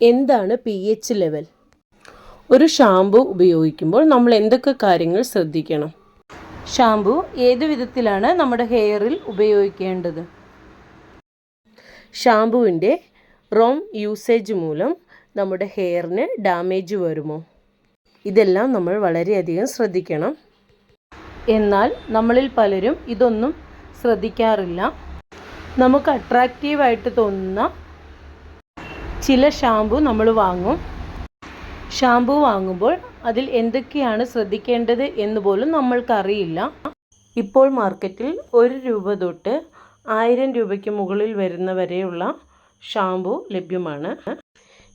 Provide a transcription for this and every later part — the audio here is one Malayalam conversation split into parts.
എന്താണ് പി എച്ച് ലെവൽ ഒരു ഷാമ്പു ഉപയോഗിക്കുമ്പോൾ നമ്മൾ എന്തൊക്കെ കാര്യങ്ങൾ ശ്രദ്ധിക്കണം? ഷാമ്പു ഏത് വിധത്തിലാണ് നമ്മുടെ ഹെയറിൽ ഉപയോഗിക്കേണ്ടത്? ഷാമ്പുവിന്റെ റോങ് യൂസേജ് മൂലം നമ്മുടെ ഹെയറിന് ഡാമേജ് വരുമോ? ഇതെല്ലാം നമ്മൾ വളരെയധികം ശ്രദ്ധിക്കണം. എന്നാൽ നമ്മളിൽ പലരും ഇതൊന്നും ശ്രദ്ധിക്കാറില്ല. നമുക്ക് അട്രാക്റ്റീവായിട്ട് തോന്നുന്ന ചില ഷാമ്പു നമ്മൾ വാങ്ങും. ഷാമ്പു വാങ്ങുമ്പോൾ അതിൽ എന്തൊക്കെയാണ് ശ്രദ്ധിക്കേണ്ടത് എന്ന് പോലും നമ്മൾക്കറിയില്ല. ഇപ്പോൾ മാർക്കറ്റിൽ ഒരു രൂപ തൊട്ട് ആയിരം രൂപയ്ക്ക് മുകളിൽ വരുന്നവരെയുള്ള ഷാമ്പു ലഭ്യമാണ്.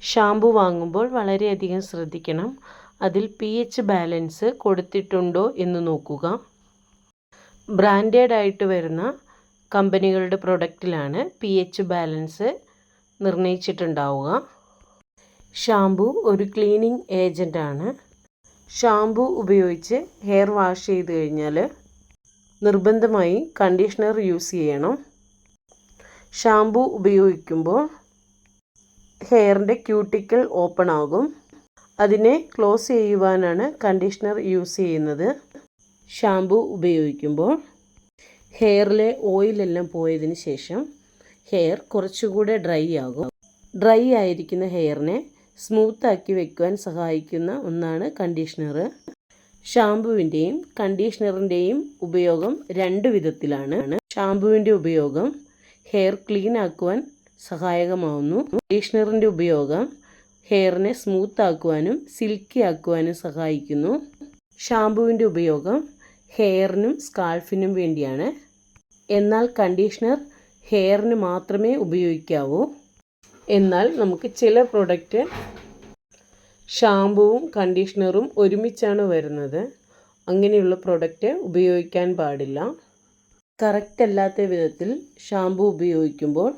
ഷാമ്പു വാങ്ങുമ്പോൾ വളരെയധികം ശ്രദ്ധിക്കണം. അതിൽ പി എച്ച് ബാലൻസ് കൊടുത്തിട്ടുണ്ടോ എന്ന് നോക്കുക. ബ്രാൻഡഡ് ആയിട്ട് വരുന്ന കമ്പനികളുടെ പ്രൊഡക്റ്റിലാണ് പി എച്ച് ബാലൻസ് നിർണയിച്ചിട്ടുണ്ടാവുക. ഷാംപൂ ഒരു ക്ലീനിങ് ഏജന്റാണ് ഷാംപൂ ഉപയോഗിച്ച് ഹെയർ വാഷ് ചെയ്ത് കഴിഞ്ഞാൽ നിർബന്ധമായി കണ്ടീഷണർ യൂസ് ചെയ്യണം. ഷാംപൂ ഉപയോഗിക്കുമ്പോൾ ഹെയറിന്റെ ക്യൂട്ടിക്കൽ ഓപ്പൺ ആകും. അതിനെ ക്ലോസ് ചെയ്യുവാനാണ് കണ്ടീഷണർ യൂസ് ചെയ്യുന്നത്. ഷാംപൂ ഉപയോഗിക്കുമ്പോൾ ഹെയറിലെ ഓയിലെല്ലാം പോയതിന് ശേഷം ഹെയർ കുറച്ചുകൂടെ ഡ്രൈ ആകും. ഡ്രൈ ആയിരിക്കുന്ന ഹെയറിനെ സ്മൂത്ത് ആക്കി വെക്കുവാൻ സഹായിക്കുന്ന ഒന്നാണ് കണ്ടീഷണർ ഷാമ്പുവിന്റെയും കണ്ടീഷണറിന്റെയും ഉപയോഗം രണ്ട് വിധത്തിലാണ്. ഷാമ്പുവിന്റെ ഉപയോഗം ഹെയർ ക്ലീൻ ആക്കുവാൻ സഹായകമാവുന്നു. കണ്ടീഷണറിന്റെ ഉപയോഗം ഹെയറിനെ സ്മൂത്ത് ആക്കുവാനും സിൽക്കി ആക്കുവാനും സഹായിക്കുന്നു. ഷാമ്പുവിന്റെ ഉപയോഗം ഹെയറിനും സ്കാൾഫിനും വേണ്ടിയാണ്. എന്നാൽ കണ്ടീഷണർ ഹെയറിന് മാത്രമേ ഉപയോഗിക്കാവൂ. എന്നാൽ നമുക്ക് ചില പ്രൊഡക്റ്റ് ഷാമ്പുവും കണ്ടീഷണറും ഒരുമിച്ചാണ് വരുന്നത്. അങ്ങനെയുള്ള പ്രൊഡക്റ്റ് ഉപയോഗിക്കാൻ പാടില്ല. കറക്റ്റ് അല്ലാത്ത വിധത്തിൽ ഷാമ്പു ഉപയോഗിക്കുമ്പോൾ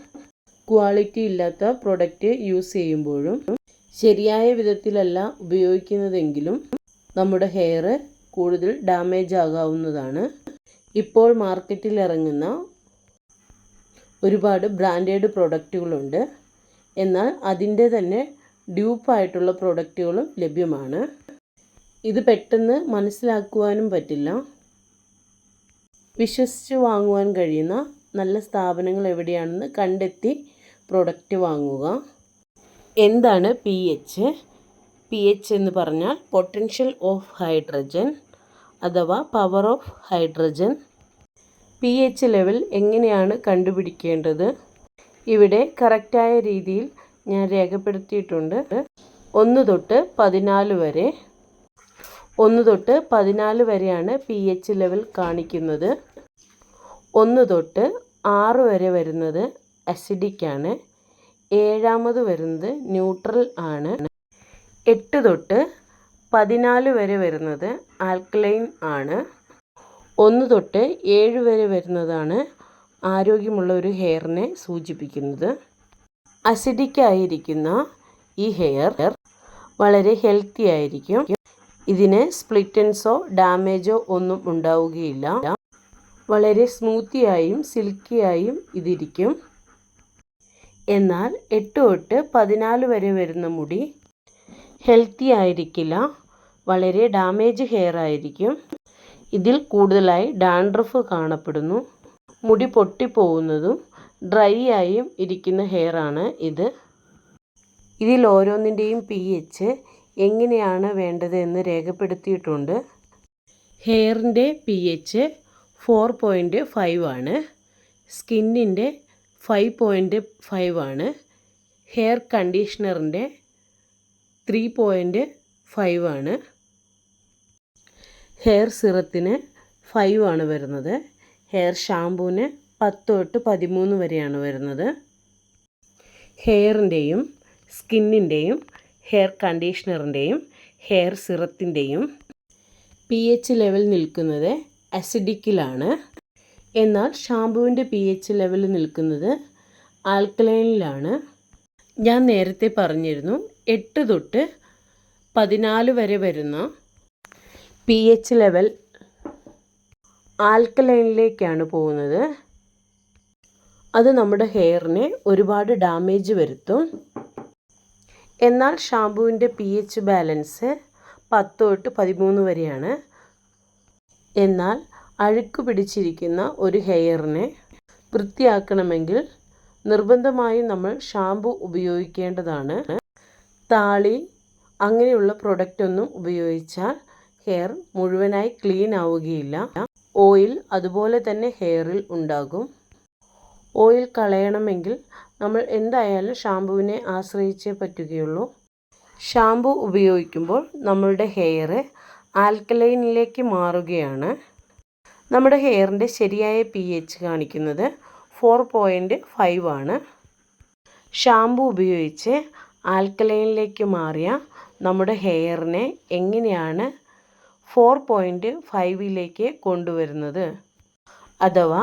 ക്വാളിറ്റി ഇല്ലാത്ത പ്രൊഡക്റ്റ് യൂസ് ചെയ്യുമ്പോഴും ശരിയായ വിധത്തിലല്ല ഉപയോഗിക്കുന്നതെങ്കിലും നമ്മുടെ ഹെയർ കൂടുതൽ ഡാമേജ് ആകാവുന്നതാണ്. ഇപ്പോൾ മാർക്കറ്റിൽ ഇറങ്ങുന്ന ഒരുപാട് ബ്രാൻഡഡ് പ്രൊഡക്റ്റുകളുണ്ട്. എന്നാൽ അതിന്റെ തന്നെ ഡ്യൂപ്പായിട്ടുള്ള പ്രോഡക്റ്റുകളും ലഭ്യമാണ്. ഇത് പെട്ടെന്ന് മനസ്സിലാക്കുവാനും പറ്റില്ല. വിശ്വസിച്ച് വാങ്ങുവാൻ കഴിയുന്ന നല്ല സ്ഥാപനങ്ങൾ എവിടെയാണെന്ന് കണ്ടെത്തി പ്രോഡക്റ്റ് വാങ്ങുക. എന്താണ് പി എച്ച്? പി എച്ച് എന്ന് പറഞ്ഞാൽ പൊട്ടൻഷ്യൽ ഓഫ് ഹൈഡ്രജൻ അഥവാ power of hydrogen. P H level എങ്ങനെയാണ് കണ്ടുപിടിക്കേണ്ടത്? ഇവിടെ കറക്റ്റായ രീതിയിൽ ഞാൻ രേഖപ്പെടുത്തിയിട്ടുണ്ട്. ഒന്ന് തൊട്ട് പതിനാല് വരെ. ഒന്ന് തൊട്ട് പതിനാല് വരെയാണ് പി എച്ച് ലെവൽ കാണിക്കുന്നത്. ഒന്ന് തൊട്ട് ആറ് വരെ വരുന്നത് അസിഡിക് ആണ്. ഏഴാമത് വരുന്നത് ന്യൂട്രൽ ആണ്. എട്ട് തൊട്ട് പതിനാല് വരെ വരുന്നത് ആൽക്കലൈൻ ആണ്. ഒന്ന് തൊട്ട് ഏഴ് വരെ വരുന്നതാണ് ആരോഗ്യമുള്ള ഒരു ഹെയറിനെ സൂചിപ്പിക്കുന്നത്. അസിഡിക് ആയിരിക്കുന്ന ഈ ഹെയർ വളരെ ഹെൽത്തി ആയിരിക്കും. ഇതിന് സ്പ്ലിറ്റൻസോ ഡാമേജോ ഒന്നും ഉണ്ടാവുകയില്ല. വളരെ സ്മൂത്തിയായും സിൽക്കിയായും ഇതിരിക്കും. എന്നാൽ എട്ട് തൊട്ട് പതിനാല് വരെ വരുന്ന മുടി ഹെൽത്തി ആയിരിക്കില്ല. വളരെ ഡാമേജ് ഹെയർ ആയിരിക്കും. ഇതിൽ കൂടുതലായി ഡാൻഡ്രഫ് കാണപ്പെടുന്നു. മുടി പൊട്ടിപ്പോകുന്നതും ഡ്രൈ ആയും ഇരിക്കുന്ന ഹെയർ ആണ് ഇത്. ഇതിൽ ഓരോന്നിന്റെയും പി എച്ച് എങ്ങനെയാണ് വേണ്ടത് എന്ന് രേഖപ്പെടുത്തിയിട്ടുണ്ട്. ഹെയറിന്റെ P H four point five ആണ്. സ്കിന്നിന്റെ ഫൈവ് പോയിന്റ് ഫൈവ് ആണ്. ഹെയർ കണ്ടീഷണറിന്റെ ത്രീ പോയിന്റ് ഫൈവ് ആണ്. ഹെയർ സിറത്തിന് ഫൈവ് ആണ് വരുന്നത്. ഹെയർ ഷാമ്പൂവിന് പത്ത് തൊട്ട് പതിമൂന്ന് വരെയാണ് വരുന്നത്. ഹെയറിന്റെയും സ്കിന്നിന്റെയും ഹെയർ കണ്ടീഷണറിന്റെയും ഹെയർ സിറത്തിന്റെയും പി എച്ച് ലെവൽ നിൽക്കുന്നത് അസിഡിക്കിലാണ് എന്നാൽ ഷാമ്പുവിന്റെ പി എച്ച് ലെവൽ നിൽക്കുന്നത് ആൽക്കലൈനിലാണ് ഞാൻ നേരത്തെ പറഞ്ഞിരുന്നു എട്ട് തൊട്ട് പതിനാല് വരെ വരുന്ന പി എച്ച് ലെവൽ ആൽക്കലൈനിലേക്കാണ് പോകുന്നത്. അത് നമ്മുടെ ഹെയറിനെ ഒരുപാട് ഡാമേജ് വരുത്തും. എന്നാൽ ഷാമ്പുവിന്റെ പി എച്ച് ബാലൻസ് പത്ത് തൊട്ട് പതിമൂന്ന് വരെയാണ്. എന്നാൽ അഴുക്ക് പിടിച്ചിരിക്കുന്ന ഒരു ഹെയറിനെ വൃത്തിയാക്കണമെങ്കിൽ നിർബന്ധമായും നമ്മൾ ഷാമ്പു ഉപയോഗിക്കേണ്ടതാണ്. താളി അങ്ങനെയുള്ള പ്രൊഡക്റ്റൊന്നും ഉപയോഗിച്ചാൽ ഹെയർ മുഴുവനായി ക്ലീൻ ആവുകയില്ല. ഓയിൽ അതുപോലെ തന്നെ ഹെയറിൽ ഉണ്ടാകും. ഓയിൽ കളയണമെങ്കിൽ നമ്മൾ എന്തായാലും ഷാമ്പുവിനെ ആശ്രയിച്ചേ പറ്റുകയുള്ളൂ. ഷാമ്പു ഉപയോഗിക്കുമ്പോൾ നമ്മളുടെ ഹെയർ ആൽക്കലൈനിലേക്ക് മാറുകയാണ്. നമ്മുടെ ഹെയറിന്റെ ശരിയായ പി എച്ച് കാണിക്കുന്നത് ഫോർ പോയിന്റ് ഫൈവ് ആണ്. ഷാമ്പു ഉപയോഗിച്ച് ആൽക്കലൈനിലേക്ക് മാറിയ നമ്മുടെ ഹെയറിനെ എങ്ങനെയാണ് ഫോർ പോയിന്റ് ഫൈവിലേക്ക് കൊണ്ടുവരുന്നത്. അഥവാ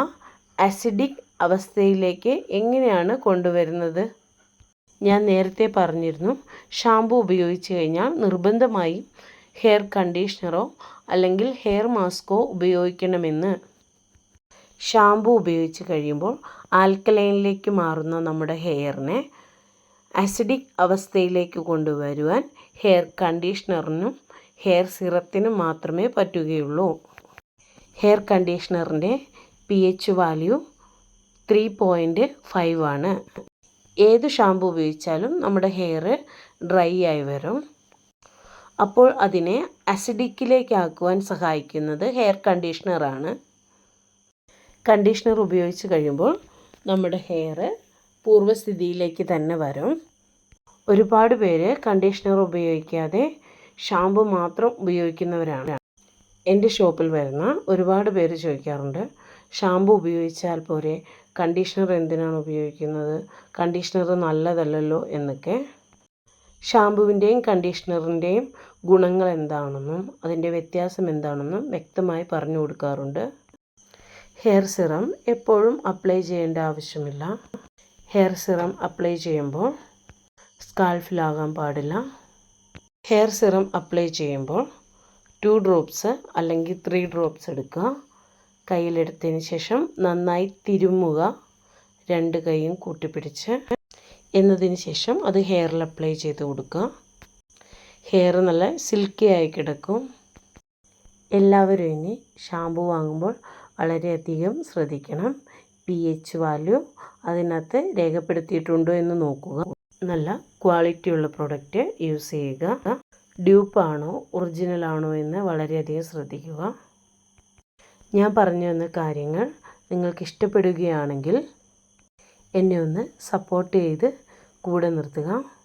അസിഡിക് അവസ്ഥയിലേക്ക് എങ്ങനെയാണ് കൊണ്ടുവരുന്നത്? ഞാൻ നേരത്തെ പറഞ്ഞിരുന്നു ഷാമ്പു ഉപയോഗിച്ച് കഴിഞ്ഞാൽ നിർബന്ധമായും ഹെയർ കണ്ടീഷണറോ അല്ലെങ്കിൽ ഹെയർ മാസ്കോ ഉപയോഗിക്കണമെന്ന്. ഷാമ്പു ഉപയോഗിച്ച് കഴിയുമ്പോൾ ആൽക്കലൈനിലേക്ക് മാറുന്ന നമ്മുടെ ഹെയറിനെ അസിഡിക് അവസ്ഥയിലേക്ക് കൊണ്ടുവരുവാൻ ഹെയർ കണ്ടീഷണറിനും ഹെയർ സിറത്തിന് മാത്രമേ പറ്റുകയുള്ളൂ. Hair കണ്ടീഷണറിന്റെ P H value three point five ആണ്. ഏത് ഷാമ്പു ഉപയോഗിച്ചാലും നമ്മുടെ ഹെയർ ഡ്രൈ ആയി വരും. അപ്പോൾ അതിനെ അസിഡിക്കിലേക്കാക്കുവാൻ സഹായിക്കുന്നത് ഹെയർ കണ്ടീഷണറാണ് കണ്ടീഷണർ ഉപയോഗിച്ച് കഴിയുമ്പോൾ നമ്മുടെ ഹെയർ പൂർവസ്ഥിതിയിലേക്ക് തന്നെ വരും. ഒരുപാട് പേര് കണ്ടീഷണർ ഉപയോഗിക്കാതെ ഷാമ്പു മാത്രം ഉപയോഗിക്കുന്നവരാണ്. എന്റെ ഷോപ്പിൽ വരുന്ന ഒരുപാട് പേര് ചോദിക്കാറുണ്ട് ഷാമ്പു ഉപയോഗിച്ചാൽ പോരെ? കണ്ടീഷണർ എന്തിനാണ് ഉപയോഗിക്കുന്നത്? കണ്ടീഷണർ നല്ലതല്ലല്ലോ എന്നൊക്കെ. ഷാമ്പുവിന്റെയും കണ്ടീഷണറിന്റെയും ഗുണങ്ങൾ എന്താണെന്നും അതിന്റെ വ്യത്യാസം എന്താണെന്നും വ്യക്തമായി പറഞ്ഞു കൊടുക്കാറുണ്ട്. ഹെയർ സിറം എപ്പോഴും അപ്ലൈ ചെയ്യേണ്ട ആവശ്യമില്ല. ഹെയർ സിറം അപ്ലൈ ചെയ്യുമ്പോൾ സ്കാൾഫിലാകാൻ പാടില്ല. ഹെയർ സിറം അപ്ലൈ ചെയ്യുമ്പോൾ ടു ഡ്രോപ്സ് അല്ലെങ്കിൽ ത്രീ ഡ്രോപ്സ് എടുക്കുക. കയ്യിലെടുത്തതിന് ശേഷം നന്നായി തിരുമ്മുക രണ്ട് കൈയും കൂട്ടിപ്പിടിച്ച് എന്നതിന് ശേഷം അത് ഹെയറിൽ അപ്ലൈ ചെയ്ത് കൊടുക്കുക. ഹെയർ നല്ല സിൽക്കി ആയി കിടക്കും. എല്ലാവരും ഇനി ഷാമ്പു വാങ്ങുമ്പോൾ വളരെയധികം ശ്രദ്ധിക്കണം. പി എച്ച് വാല്യൂ അതിനകത്ത് രേഖപ്പെടുത്തിയിട്ടുണ്ടോ എന്ന് നോക്കുക. നല്ല ക്വാളിറ്റി ഉള്ള പ്രൊഡക്റ്റ് യൂസ് ചെയ്യുക. ഡ്യൂപ്പാണോ ഒറിജിനൽ ആണോ എന്ന് വളരെയധികം ശ്രദ്ധിക്കുക. ഞാൻ പറഞ്ഞു തന്ന കാര്യങ്ങൾ നിങ്ങൾക്ക് ഇഷ്ടപ്പെടുകയാണെങ്കിൽ എന്നെ ഒന്ന് സപ്പോർട്ട് ചെയ്ത് കൂടെ നിർത്തുക.